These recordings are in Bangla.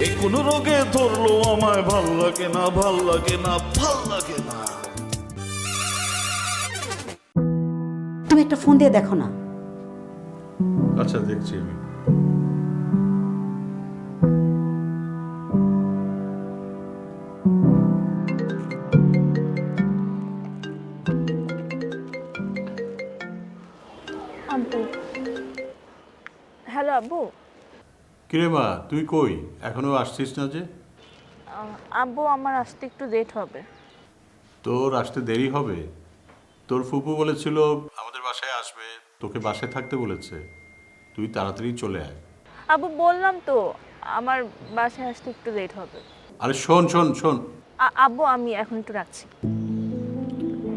এ কোন রোগে ধরলো আমায় ভালো লাগে না ভালো লাগে না ভালো লাগে না। তুমি একটা ফোন দিয়ে দেখো না। আচ্ছা দেখছি আমি। কিরে মা তুই কই? এখনও আসছিস না যে? আব্বু আমার আসতে একটু লেট হবে। তোর আসতে দেরি হবে? তোর ফুপু বলেছিল আমাদের বাসায় আসবে তোকে বাসায় থাকতে বলেছে। তুই তাড়াতাড়ি চলে আয়। আব্বু বললাম তো আমার বাসায় আসতে একটু লেট হবে। আরে শোন শোন শোন। আ- আব্বু আমি এখন একটু রাখছি।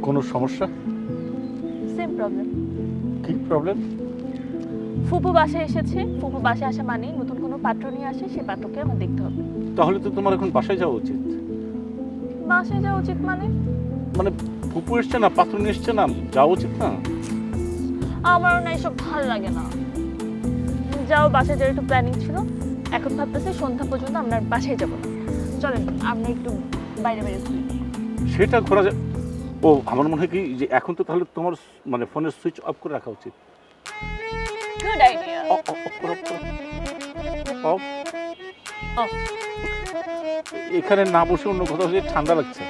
কোনো সমস্যা? সেম প্রবলেম কি প্রবলেম ফুপু বাসে এসেছে। ফুপু বাসে আসা মানেই নতুন কোনো পাত্র নিয়ে আসে সে পাত্রকে আমার দেখতে হবে। তাহলে তো তোমার এখন বাসায় যাওয়া উচিত। বাসায় যাওয়া উচিত মানে? মানে ফুপু এসছে না পাত্র নিয়ে এসছে না যাওয়া উচিত না? আমারও না এসব ভালো লাগে না। যাও বাসায় যাওয়ার একটু প্ল্যানিং ছিল। এখন ভাবতেছি সন্ধ্যা পর্যন্ত আমরা বাসায় যাব না। চলেন আমরা একটু বাইরে বাইরে ঘুরি সেটা ঘোরা যায়। ও আমার মনে হয় কি যে এখন তো তাহলে তোমার মানে ফোনের সুইচ অফ করে রাখা উচিত। অফ অফ করো, অফ করো। অফ অফ এখানে না বসে অন্য কোথাও যে ঠান্ডা লাগছে।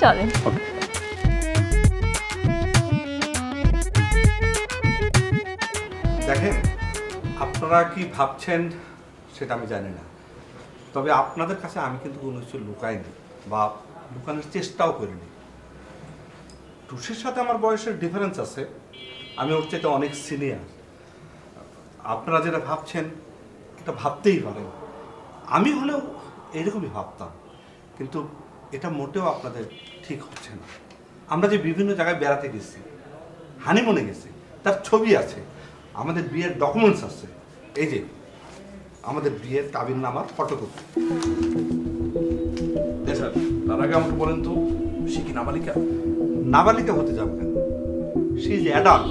চলেন দেখেন আপনারা কি ভাবছেন সেটা আমি জানি না। তবে আপনাদের কাছে আমি কিন্তু কোনো কিছু লুকাইনি বা লুকানোর চেষ্টাও করিনি। টুসির সাথে আমার বয়সের ডিফারেন্স আছে। আমি ওর চেয়ে অনেক সিনিয়র আপনারা যেটা ভাবছেন এটা ভাবতেই পারেন। আমি হলেও এরকমই ভাবতাম কিন্তু এটা মোটেও আপনাদের ঠিক হচ্ছে না। আমরা যে বিভিন্ন জায়গায় বেড়াতে গেছি হানিমুনে গেছি তার ছবি আছে আমাদের বিয়ের ডকুমেন্টস আছে। এই যে আমাদের বিয়ের কাবিন নামার ফটোকপি স্যার তার আগে আমাকে বলেন তো সে কি নাবালিকা? নাবালিকা হতে যাবে কেন? সে যে অ্যাডাল্ট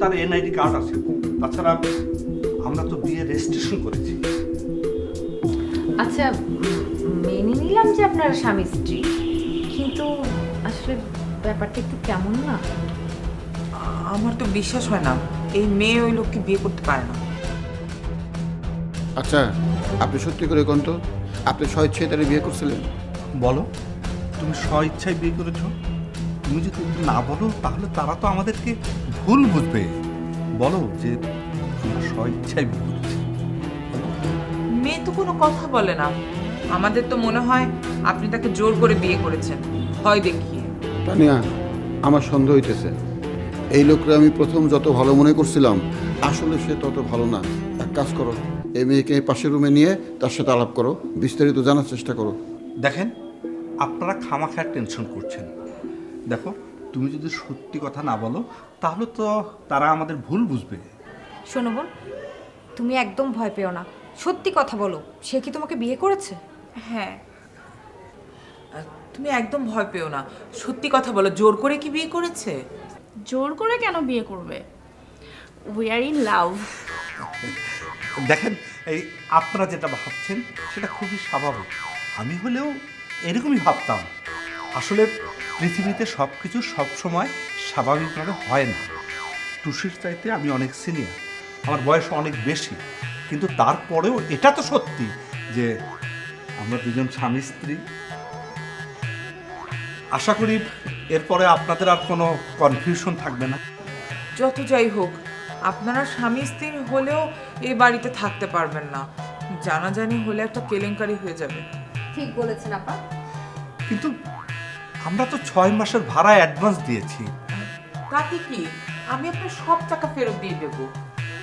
তার এনআইডি কার্ড আছে। তাছাড়া আমরা তো বিয়ে রেজিস্ট্রেশন করেছি। আচ্ছা মেনে নিলাম যে আপনার স্বামী স্ত্রী কিন্তু আসলে ব্যাপারটা একটু কেমন না? আমার তো বিশ্বাস হয় না। এই মেয়ে ওই লোককে বিয়ে করতে পারে না। আচ্ছা আপনি সত্যি করে কোন তো? আপনি স্বেচ্ছায় তারা বিয়ে করছিলেন? বলো। তুমি স্ব ইচ্ছায় বিয়ে করেছ? তুমি যদি না বলো তাহলে তারা তো আমাদেরকে ভুল বুঝবে। বলো যে আমরা স্ব ইচ্ছায় মেয়ে তো কোনো কথা বলে না। আমাদের তো মনে হয় আপনি তাকে জোর করে বিয়ে করেছেন। ভয় দেখিয়ে। তানিয়া আমার সন্দেহ হইতেছে। এই লোকরা আমি প্রথম যত ভালো মনে করছিলাম আসলে সে তত ভালো না। এক কাজ করো এই মেয়েকে পাশের রুমে নিয়ে তার সাথে আলাপ করো। বিস্তারিত জানার চেষ্টা করো। দেখেন আপনারা খামাখায় টেনশন করছেন। দেখো তুমি যদি সত্যি কথা না বলো তাহলে তো তারা আমাদের ভুল বুঝবে। শোনো বোন তুমি একদম ভয় পেও না। সত্যি কথা বলো সে কি তোমাকে বিয়ে করেছে? হ্যাঁ। তুমি একদম ভয় পেও না। সত্যি কথা বলো জোর করে কি বিয়ে করেছে? জোর করে কেন বিয়ে করবে? উই আর ইন লাভ দেখেন এই আপনারা যেটা ভাবছেন সেটা খুবই স্বাভাবিক। আমি হলেও এরকমই ভাবতাম। আসলে পৃথিবীতে সব কিছু সবসময় স্বাভাবিকভাবে হয় না। টুসির চাইতে আমি অনেক সিনিয়র আমার বয়স অনেক বেশি কিন্তু তারপরেও এটা তো সত্যি যে আমরা দুজন স্বামী স্ত্রী। আশা করি এরপরে আপনাদের আর কোনো কনফিউশন থাকবে না। যত যাই হোক আপনারা স্বামী স্ত্রী হলেও এই বাড়িতে থাকতে পারবেন না। জানাজানি হলে একটা কেলেঙ্কারি হয়ে যাবে। ঠিক বলেছেন আপা। কিন্তু আমরা তো ছয় মাসের ভাড়া অ্যাডভান্স দিয়েছি তাতে কি আমি আপনার সব টাকা ফেরত দিয়ে দেবো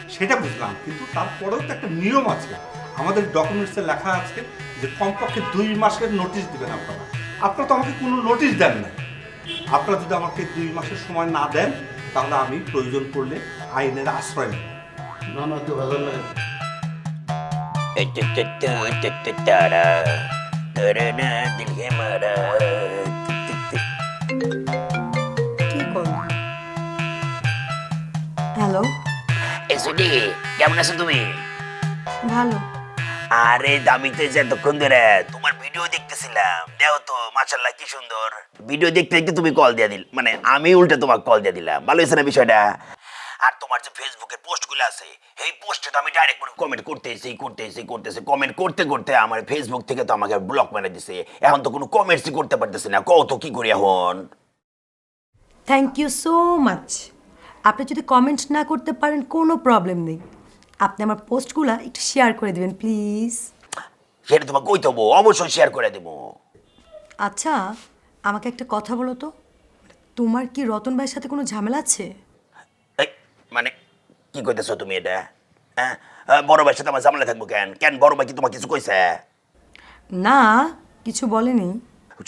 সেটা বুঝলাম কিন্তু তারপরেও তো একটা নিয়ম আছে আমাদের ডকুমেন্টসে লেখা আছে যে কমপক্ষে দুই মাসের নোটিশ দিবেন আপনারা আপনারা তো আমাকে কোনো নোটিশ দেন না আপনারা যদি আমাকে দুই মাসের সময় না দেন তাহলে আমি প্রয়োজন পড়লে আইনের আশ্রয় নেব না না তো ভালো লাগে হ্যালো এসুডি কেমন আছো তুমি? ভালো। আরে দামিতে যে এতক্ষণ ধরে তোমার ভিডিও দেখতেছিলাম দেখো তো মাশাল্লাহ কি সুন্দর। ভিডিও দেখতে দেখতে তুমি কল দিয়ে দিল মানে আমি উল্টে তোমাকে কল দিয়ে দিলাম। ভালো হয়েছে না বিষয়টা? আর তোমার যে ফেসবুকের পোস্টগুলো আছে এই পোস্টে তো আমি ডাইরেক্ট করে কমেন্ট করতেছি করতেছি করতেছি। কমেন্ট করতে করতে আমার ফেসবুক থেকে তো আমাকে ব্লক মেরে দিছে। এখন তো কোনো কমেন্টসই করতে পারতেছি না। কত কি করি এখন? থ্যাংক ইউ সো মাচ আপনি যদি কমেন্ট না করতে পারেন কোনো প্রবলেম নেই। আপনি আমার পোস্টগুলো একটু শেয়ার করে দেবেন প্লিজ সেটা তোমাকে কই দেবো অবশ্যই শেয়ার করে দেবো। আচ্ছা আমাকে একটা কথা বলো তো। তোমার কি রতন ভাইয়ের সাথে কোনো ঝামেলা আছে? এই, মানে কি কইতেছো তুমি এটা? হ্যাঁ? আহ, বড় ভাইয়ের সাথে আমার ঝামেলা থাকব কেন? কেন বড় ভাই কি তোমাকে কিছু কইছে? না কিছু বলেনি।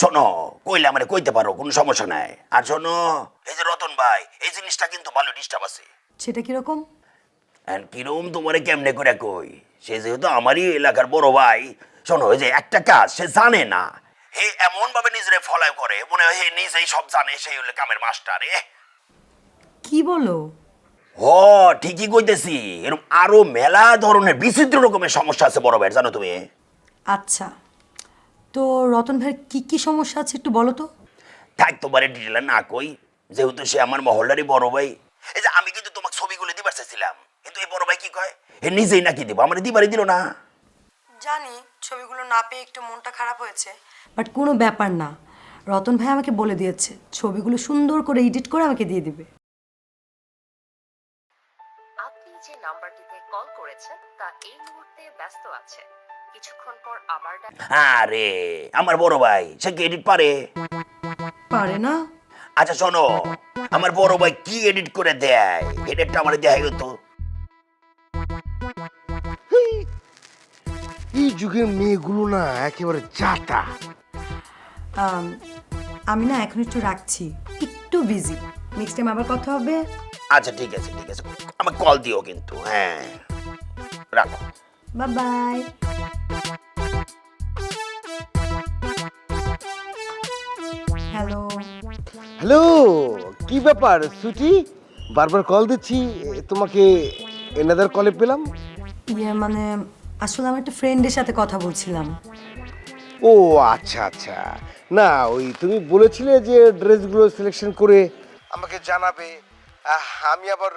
শোনো কইলে আমার কইতে পারো কোনো সমস্যা নাই। আর শোনো এই যে রতন ভাই এই জিনিসটা কিন্তু ভালো ডিস্টার্ব আছে। সেটা কীরকম? আর কিরম তোমারে কেমনে করে কই? সে যেহেতু আমারই এলাকার বড় ভাই শোনো যে একটা কাজ সে জানে না। হে এমন ভাবে নিজেরে ফলায় করে মনে হয় হে নিজেই সব জানে সেই হলে কামের মাস্টার এ। কি বলো? ও ঠিকই কইতেছি এরকম আরও মেলা ধরনের বিচিত্র রকমের সমস্যা আছে বড় ভাইয়ের জানো তুমি। আচ্ছা। তো রতন ভাইয়ের কি কি সমস্যা আছে একটু বলো তো? থাক তোমার ডিটেলে না কই যেহেতু সে আমার মহল্লারই বড় ভাই। এই যে আমি কিন্তু তোমাকে ছবিগুলো দিবার চাইছিলাম কিন্তু এই বড় ভাই কি কয়? এ নিজেই নাকি দিব আমার দিবারই দিল না। জানি ছবিগুলো না পেয়ে একটু মনটা খারাপ হয়েছে। বাট কোনো ব্যাপার না রতন ভাই আমাকে বলে দিয়েছে ছবিগুলো সুন্দর করে এডিট করে আমাকে দিয়ে দিবে। আপনি যে নাম্বারটিতে কল করেছেন তা এই মুহূর্তে ব্যস্ত আছে কিছুক্ষণ পর আবার আরে আমার বড় ভাই সে কি এডিট পারে? পারে না। আচ্ছা শোনো আমার বড় ভাই কি এডিট করে দেয়? এডিটটা আমার দেখাই হতো এই যুগের মেয়েগুলো না একেবারে জাতা আমি না এখন একটু রাখছি। একটু বিজি নেক্সট টাইম আবার কথা হবে। আচ্ছা ঠিক আছে ঠিক আছে। আমাকে কল দিও কিন্তু হ্যাঁ। রাখো। Bye bye hello. হ্যালো কি ব্যাপার সুটি বারবার কল দিচ্ছি তোমাকে এনাদার কলে পেলাম? ইয়ে মানে আসলে আমার একটা ফ্রেন্ডের সাথে কথা বলছিলাম। ও আচ্ছা আচ্ছা। না ওই তুমি বলেছিলে যে ড্রেসগুলো সিলেকশন করে আমাকে জানাবে। আহ, আমি আবার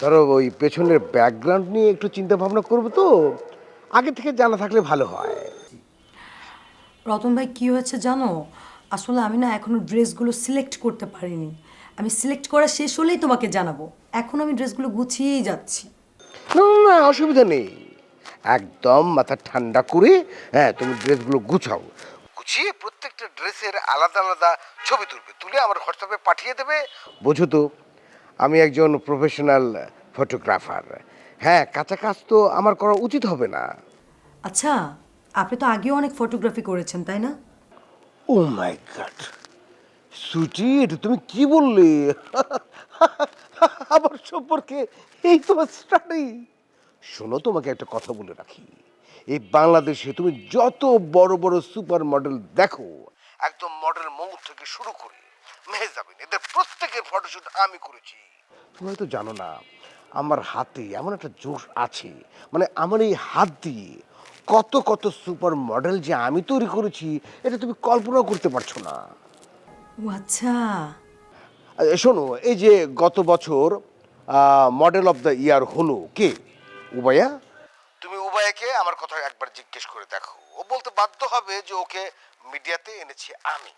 ধরো ওই পেছনের ব্যাকগ্রাউন্ড নিয়ে একটু চিন্তা ভাবনা করব তো। আগে থেকে জানা থাকলে ভালো হয়। রতন ভাই কি হয়েছে জানো? আসলে আমি না এখনও ড্রেসগুলো সিলেক্ট করতে পারিনি। আমি সিলেক্ট করা শেষ হলেই তোমাকে জানাব। এখন আমি ড্রেসগুলো গুছিয়েই যাচ্ছি। না না, না অসুবিধা নেই। একদম মাথা ঠান্ডা করে হ্যাঁ তুমি ড্রেসগুলো গুছাও। গুছিয়ে প্রত্যেকটা ড্রেসের আলাদা আলাদা ছবি তুলবে। তুলে আমার হোয়াটসঅ্যাপে পাঠিয়ে দেবে। বোঝো তো আমি একজন প্রফেশনাল ফটোগ্রাফার হ্যাঁ কাঁচা কাজ তো আমার করা উচিত হবে না। আচ্ছা আপনি তো আগেও অনেক ফটোগ্রাফি করেছেন তাই না? ও মাই গড সুটি এটা তুমি কি বললে? আমার সম্পর্কে এই তোমার স্টাডি। শোনো, তোমাকে একটা কথা বলে রাখি। এই বাংলাদেশে তুমি যত বড় বড় সুপার মডেল দেখো, একদম মডেল মৌ থেকে শুরু করে মেহজাবিন, এদের প্রত্যেকের ফটোশুট আমি করেছি। তুমি হয়তো জানো না, আমার হাতে এমন একটা জোশ আছে মানে আমার এই হাত দিয়ে কত কত সুপার মডেল যে আমি তৈরি করেছি এটা তুমি কল্পনাও করতে পারছ না। ও আচ্ছা। শোনো এই যে গত বছর মডেল অফ দ্য ইয়ার হলো কে? উবায়া তুমি উবায়াকে আমার কথা একবার জিজ্ঞেস করে দেখো। ও বলতে বাধ্য হবে যে ওকে মিডিয়াতে এনেছি আমি।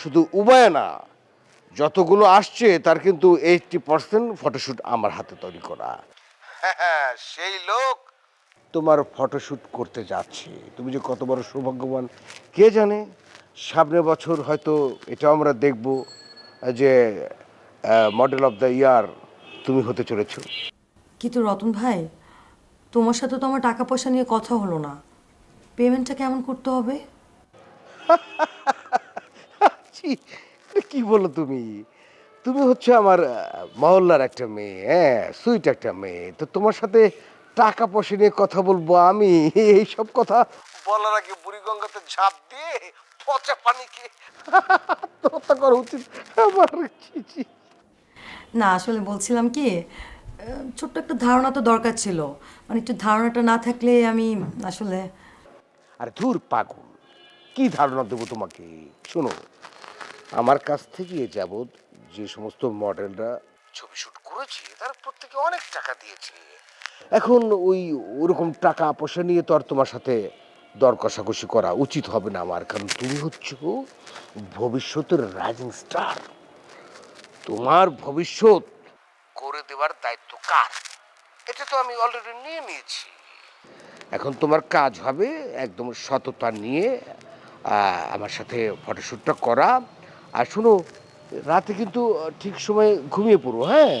শুধু উবায়া না যতগুলো আসছে তার কিন্তু এইটটি পার্সেন্ট ফটোশ্যুট আমার হাতে তৈরি করা। হ্যাঁ সেই লোক তোমার ফটোশ্যুট করতে যাচ্ছে। তুমি যে কত বড় সৌভাগ্যবান। কে জানে? সামনের বছর হয়তো এটা আমরা দেখব যে মডেল অফ দ্য ইয়ার তুমি হতে চলেছ। কিন্তু রতন ভাই তোমার সাথে তো আমার টাকা পয়সা নিয়ে কথা হলো না। পেমেন্টটা কেমন করতে হবে? কি বলো তুমি? তুমি হচ্ছে আমার মহল্লার একটা মেয়ে হ্যাঁ সুইট একটা মেয়ে। তো তোমার সাথে টাকা পয়সা নিয়ে কথা বলব আমি? এইসব কথা বলার আগে বুড়িগঙ্গাতে ঝাঁপ দিয়ে পচা পানিকে আত্মহত্যা করা উচিত। আমার। না আসলে বলছিলাম কি ছোট্ট একটা ধারণা তো দরকার ছিল। মানে একটু ধারণাটা না থাকলে আমি আসলে আরে ধুর পাগল কি ধারণা দেবো তোমাকে? শোনো আমার কাছ থেকে যাবৎ যে সমস্ত মডেলরা ছবি শুট করেছে তারা প্রত্যেকে অনেক টাকা দিয়েছে। এখন ওই ওরকম টাকা পয়সা নিয়ে তো আর তোমার সাথে দর কষাকষি করা উচিত হবে না আমার। কারণ তুমি হচ্ছ ভবিষ্যতের রাইজিং স্টার তোমার ভবিষ্যৎ করে দেওয়ার দায়িত্ব কার? এটা তো আমি অলরেডি নিয়ে নিয়েছি। এখন তোমার কাজ হবে একদম সততা নিয়ে আমার সাথে ফটোশ্যুটটা করা। আর শোনো, রাতে কিন্তু ঠিক সময় ঘুমিয়ে পড়ো হ্যাঁ?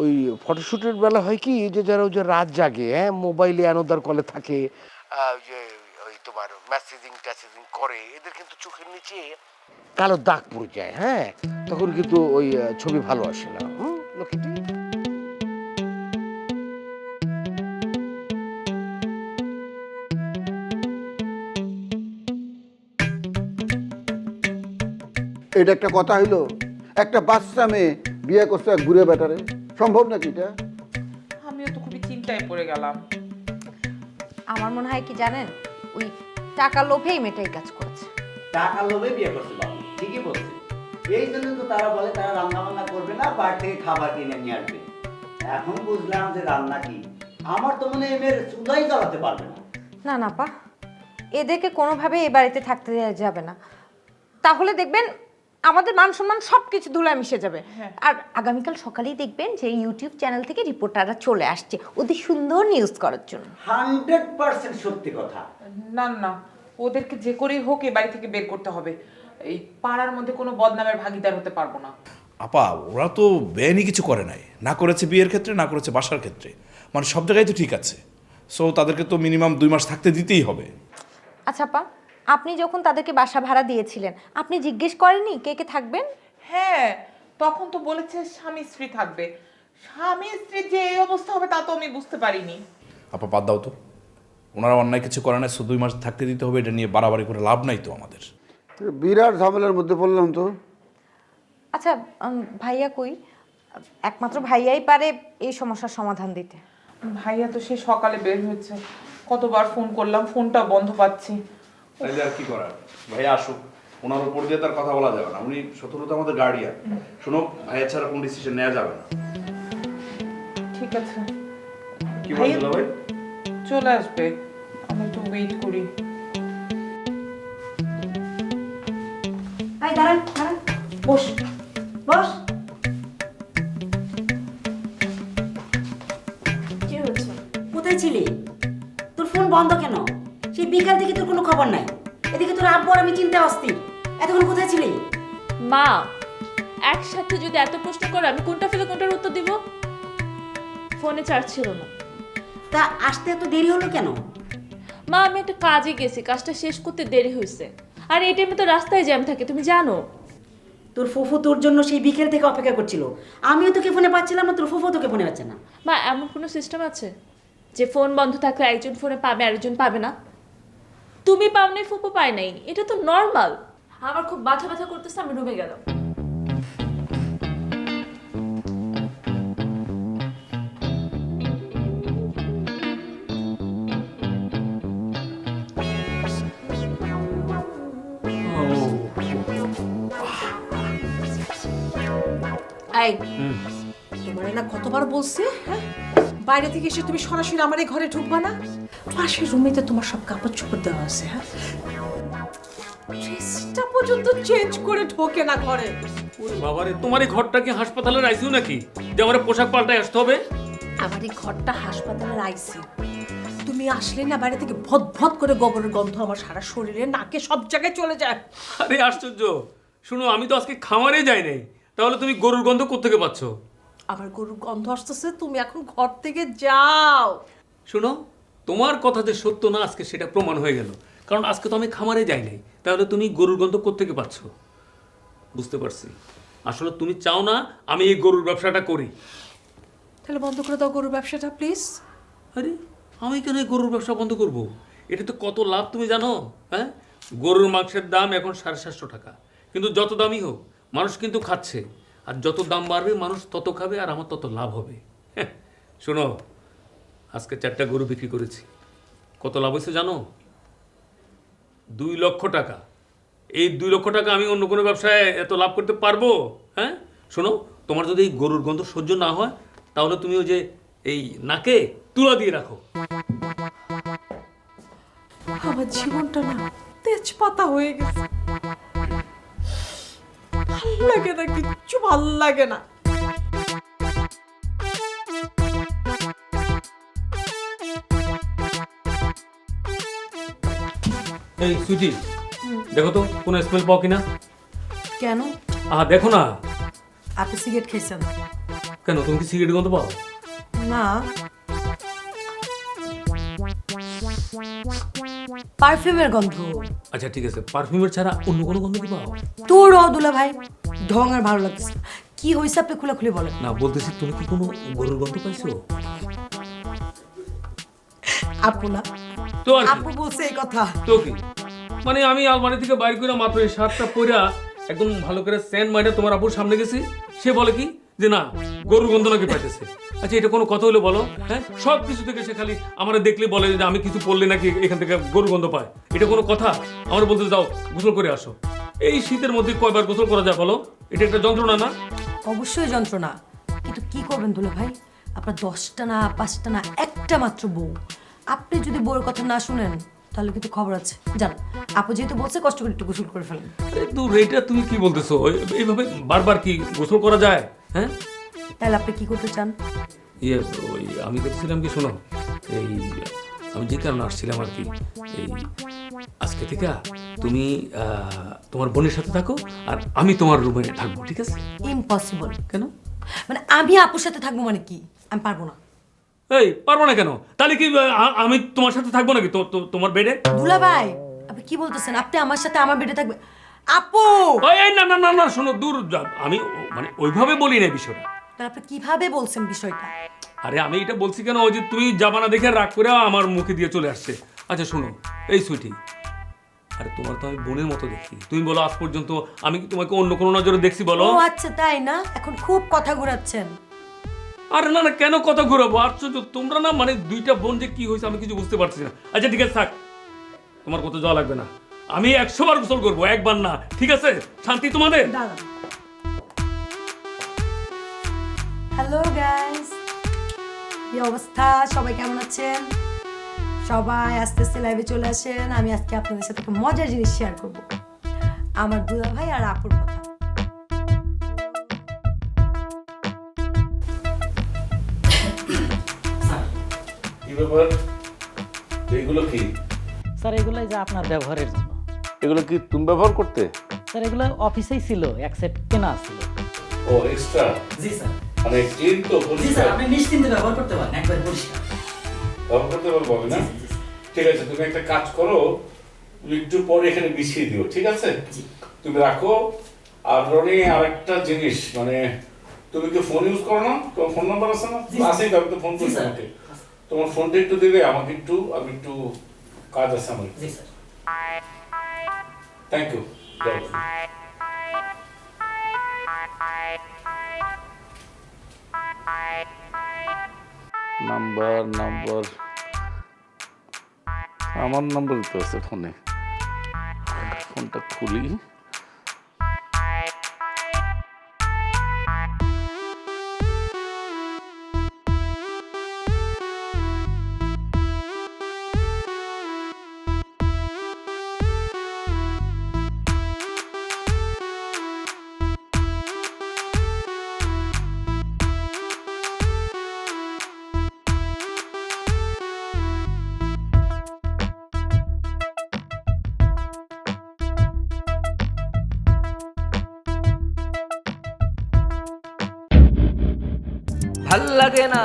ওই ফটোশ্যুটের বেলা হয় কি যে যারা ওই যে রাত জাগে হ্যাঁ মোবাইলে অ্যানোদার কলে থাকে ওই যে ওই তোমার মেসেজিং ট্যাসেজিং করে, এদের কিন্তু চোখের নিচে কালো দাগ পড়ে যায় হ্যাঁ। তখন কিন্তু ওই ছবি ভালো আসে না, হুম এটা একটা কথা হইল, একটা বাচ্চা মেয়ে বিয়ে করছে ঘুরে বেটারে। সম্ভব নাকি এটা? আমিও তো খুবই চিন্তায় পড়ে গেলাম। আমার মনে হয় কি জানেন? ওই টাকা লোভেই মেয়েটাই কাজ করেছে। টাকা লোভে বিয়ে করছে বাবু ঠিকই বলছে। এই জন্য তো তারা বলে তারা রান্না বান্না করবে না বাইরে থেকে খাবার কিনে নিয়ে আসবে। এখন বুঝলাম যে রান্না কি। আমার তো মনে হয় এদের চুলাই জ্বালাতে পারবে না। না না পা এদেরকে কোনোভাবে এই বাড়িতে থাকতে দেওয়া যাবে না। তাহলে দেখবেন আমাদের মান সম্মান সব কিছু ধুলায় মিশে যাবে। আর আগামীকাল সকালেই দেখবেন যে ইউটিউব চ্যানেল থেকে রিপোর্টাররা চলে আসছে। ওদের সুন্দর নিউজ করার জন্য। হান্ড্রেড পার্সেন্ট সত্যি কথা। না না ওদেরকে যে করেই হোক এই বাড়ি থেকে বের করতে হবে। এই পাড়ার মধ্যে কোনো বদনামের ভাগিদার হতে পারব না। আপা ওরা তো বেআইনি কিছু করে নাই। না করেছে বিয়ের ক্ষেত্রে না করেছে বাসার ক্ষেত্রে। মানে সব জায়গায় তো ঠিক আছে। সো তাদেরকে তো মিনিমাম দুই মাস থাকতে দিতেই হবে। আচ্ছা পা আপনি যখন তাদেরকে বাসা ভাড়া দিয়েছিলেন আপনি জিজ্ঞেস করেননি কে কে থাকবেন? হ্যাঁ তখন তো বলেছে স্বামী স্ত্রী থাকবে। স্বামী স্ত্রীর যে এই অবস্থা হবে তা তো আমি বুঝতে পারিনি। আপা বাদ দাও তো। ওনারা অন্যায় কিছু করে না শুধু দুই মাস থাকতে দিতে হবে এটা নিয়ে বাড়াবাড়ি করে লাভ নাই তো আমাদের। বিরাট ঝামেলার মধ্যে পড়লাম তো। আচ্ছা উম, ভাইয়া কই? একমাত্র ভাইয়াই পারে এই সমস্যার সমাধান দিতে। ভাইয়া তো সে সকালে বের হয়েছে। কতবার ফোন করলাম ফোনটা বন্ধ পাচ্ছি। তাইলে আর কি করার? ভাইয়া আসুক। ওনার উপর দিয়ে তার কথা বলা যাবে না। উনি সতর্কত আমাদের গার্ডিয়ান শোনো ভাইয়া ছাড়া কোনো ডিসিশন নেওয়া যাবে না। ঠিক আছে। কি বলছিল ভাই? চলে আসবে। আমি একটু ওয়েট করি। এই দাঁড়ান দাঁড়ান। বস বস। কি হচ্ছে? কোথায় ছিলি? তোর ফোন বন্ধ কেন? সেই বিকাল থেকে তোর কোনো খবর নাই। এদিকে তোর আব্বু আর আমি চিন্তা অস্থির। এতক্ষণ কোথায় ছিলি? মা একসাথে যদি এত প্রশ্ন করে আমি কোনটা ফেলে কোনটার উত্তর দিব? ফোনে চার্জ ছিল না। তা আসতে এত দেরি হলো কেন? মা আমি একটা কাজে গেছি কাজটা শেষ করতে দেরি হয়েছে আর এই টাইমে তো রাস্তায় জ্যাম থাকে তুমি জানো। তোর ফুফু তোর জন্য সেই বিকেল থেকে অপেক্ষা করছিল। আমিও তোকে ফোনে পাচ্ছিলাম না তোর ফুফু তোকে ফোনে পাচ্ছে না। মা এমন কোনো সিস্টেম আছে? যে ফোন বন্ধ থাকলে একজন ফোনে পাবে আরেকজন পাবে না? তুমি পাও নাই ফুপু পায় নাই। এটা তো নর্মাল আমার খুব মাথা ব্যথা করতেছে আমি রুমে গেলাম। এই তোমার না কতবার বলছে হ্যাঁ? বাইরে থেকে এসে তুমি সরাসরি আমার এই ঘরে ঢুকবা না? পাশের রুমেতে তোমার সব কাপড় চোপড় দেওয়া আছে হ্যাঁ? ড্রেসটা পর্যন্ত চেঞ্জ করে ঢোকে না ঘরে। ওরে বাবারে তোমার এই ঘরটা কি হাসপাতালের আইসিউ নাকি? যে আমার পোশাক পাল্টায় আসতে হবে? আমার এই ঘরটা হাসপাতালের আইসি তুমি আসলে না বাইরে থেকে ভদ ভদ করে গোবরের গন্ধ আমার সারা শরীরে নাকে সব জায়গায় চলে যায়। আরে আশ্চর্য! শুনো আমি তো আজকে খামারে যাই নাই। তাহলে তুমি গরুর গন্ধ কোত্থেকে পাচ্ছ? আমার গরুর গন্ধ আসতেছে তুমি এখন ঘর থেকে যাও। শোনো তোমার কথা যে সত্য না আজকে সেটা প্রমাণ হয়ে গেল। কারণ আজকে তো আমি খামারে যাই নাই। তাহলে তুমি গরুর গন্ধ কোত্থেকে পাচ্ছ? বুঝতে পারছি। আসলে তুমি চাও না আমি এই গরুর ব্যবসাটা করি। তাহলে বন্ধ করে দাও গরুর ব্যবসাটা প্লিজ আরে আমি কেন এই গরুর ব্যবসা বন্ধ করব? এটা তো কত লাভ তুমি জানো? হ্যাঁ? গরুর মাংসের দাম এখন সাড়ে সাতশো টাকা। কিন্তু যত দামই হোক মানুষ কিন্তু খাচ্ছে। আর যত দাম বাড়বে মানুষ তত খাবে আর আমার তত লাভ হবে। হ্যাঁ, শোনো। আজকে চারটা গরু বিক্রি করেছি। কত লাভ হয়েছে জানো? দুই লক্ষ টাকা। এই দুই লক্ষ টাকা আমি অন্য কোনো ব্যবসায় এত লাভ করতে পারব? হ্যাঁ? শোনো, তোমার যদি এই গরুর গন্ধ সহ্য না হয়, তাহলে তুমি ওই যে এই নাকে তুলা দিয়ে রাখো। আমার জীবনটা না তেজপাতা হয়ে গেছে। ভালো লাগে না, কিচ্ছু ভালো লাগে না। এই সুইটি দেখো তো কোনো স্মেল পাও কিনা? কেন? আহা দেখো না। আপনি সিগারেট খেয়েছেন? কেন তুমি কি সিগারেট গন্ধ পাও? না। পারফিউমের গন্ধ। আচ্ছা ঠিক আছে। পারফিউমের ছাড়া অন্য কোনো গন্ধ কি পাও? তোর অদুলা ভাই ঢং আর ভালো লাগছে কি হয়েছে আপনি খুলে খুলে বলেন। না বলতেছি তুমি কি কোনো গরুর গন্ধ পাইছো? আপু না। তো আর কি? আপু বলছে এই কথা। তো কি? মানে আমি আলমারি থেকে বাইর করে মাত্র এই শার্টটা পরা একদম ভালো করে স্যান্ড মাইরে তোমার আপুর সামনে গেছি। সে বলে কি? যে না, গরুর গন্ধ নাকি পাইতেছে। আচ্ছা এটা কোনো কথা হলো বলো হ্যাঁ? সব কিছু থেকে সে খালি আমার দেখলে বলে যে আমি কিছু পড়লে নাকি এখান থেকে গরুর গন্ধ পায়। এটা কোনো কথা? আমার বলতে যাও, গোসল করে আসো। এই শীতের মধ্যে কয়বার গোসল করা যায় বলো? এটা একটা যন্ত্রণা না? অবশ্যই যন্ত্রণা। কিন্তু কি করবেন দুলা ভাই? আপনার দশটা না, পাঁচটা না, একটা মাত্র বউ। আপনি যদি বউয়ের কথা না শুনেন তাহলে কিন্তু খবর আছে। জান আপু যেহেতু বলছে কষ্ট করে একটু গোসল করে ফেলেন। দূর তুমি কি বলতেছো? এইভাবে বারবার কি গোসল করা যায়? হ্যাঁ? তাহলে আপনি কি করতে চান? ইয়ে ওই আমি দেখছিলাম কি শোনো এই আমি যে কারণে আসছিলাম আর কি এই আজকে থেকে তুমি তোমার বোনের সাথে থাকো আর আমি তোমার রুমে থাকব ঠিক আছে? ইম্পসিবল কেন? মানে আমি আপুর সাথে থাকব মানে কি? আমি পারব না। এই পারব না কেন? তাহলে কি আমি তোমার সাথে থাকব নাকি? তোমার বেডে দুলা ভাই আপনি কি বলতেছেন? আপনি আমার সাথে আমার বেডে থাকবে আপু! এই না না না না শোনো দূর আমি মানে ওইভাবে বলি না বিষয়টা। তাহলে আপনি কীভাবে বলছেন বিষয়টা? আরে আমি এটা বলছি কেন? ওই যে তুমি জাবানা দেখে রাগ করে আমার মুখে দিয়ে চলে আসছে। আচ্ছা শোনো এই সুইটি আরে তোমার তো আমি বোনের মতো দেখি। তুমি বলো আজ পর্যন্ত আমি কি তোমাকে অন্য কোনো নজরে দেখছি বলো? ও আচ্ছা তাই না? এখন খুব কথা ঘোরাচ্ছেন। আরে না না, কেন কথা ঘুরাবো? আশ্চর্য, তোমরা না মানে দুইটা বোন যে কি হয়েছে আমি কিছু বুঝতে পারছি না। আচ্ছা ঠিক আছে, থাক। তোমার কত যাওয়া লাগবে না। আমি একশো বার গোসল করব, একবার না। ঠিক আছে? শান্তি তোমাদের? হ্যালো গাইস কি অবস্থা? সবাই কেমন আছেন? সবাই আস্তে আস্তে লাইভে চলে আসেন। আমি আজকে আপনাদের সাথে মজার জিনিস শেয়ার করব। আমার দুলা ভাই আর আপুর কথা। কি ব্যাপার? এইগুলো কি? স্যার এগুলো যে আপনার ব্যবহারের জন্য। এগুলো কি তুমি ব্যবহার করতে? স্যার এগুলো অফিসেই ছিল এক সেট কেনা ছিল। ও এক্সট্রা জি স্যার। মানে ক্লিন তো জি স্যার আপনি নিশ্চিন্তে ব্যবহার করতে পারেন একবার পরিষ্কার। ব্যবহার করতে পারব আমি না? ঠিক আছে তুমি একটা কাজ করো তুমি একটু পরে এখানে বিছিয়ে দিও ঠিক আছে? তুমি রাখো আর রনি আরেকটা জিনিস মানে তুমি কি ফোন ইউজ করো না? তোমার ফোন নাম্বার আছে না? জি, আছেই তো ফোন জি, করি তোমাকে। তোমার ফোনটা একটু দিবে আমাকে একটু আমি একটু কাজ আছে আমার জি sir. Thank you number number আমার নাম্বারই তো আছে ফোনে ফোনটা খুলি। ভালো লাগে না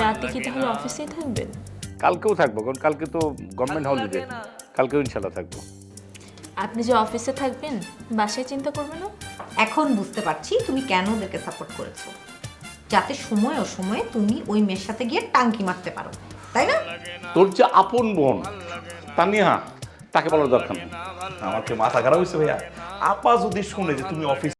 রাতে কি তাহলে অফিসেই থাকবেন? কালকেও থাকব কারণ কালকে তো গভর্নমেন্ট হলিডে কালকেও ইনশাল্লাহ থাকব। আপনি যে অফিসে থাকবেন বাসায় চিন্তা করবেন না? এখন বুঝতে পারছি তুমি কেন ওদেরকে সাপোর্ট করেছ। যাতে সময় ও সময়ে তুমি ওই মেয়ের সাথে গিয়ে টাঙ্কি মারতে পারো তাই না? তোর যে আপন বোন তানিয়া তাকে বলার দরকার নেই। আমার কি মাথা খারাপ হয়েছে ভাইয়া। আপা যদি শুনে যে তুমি অফিস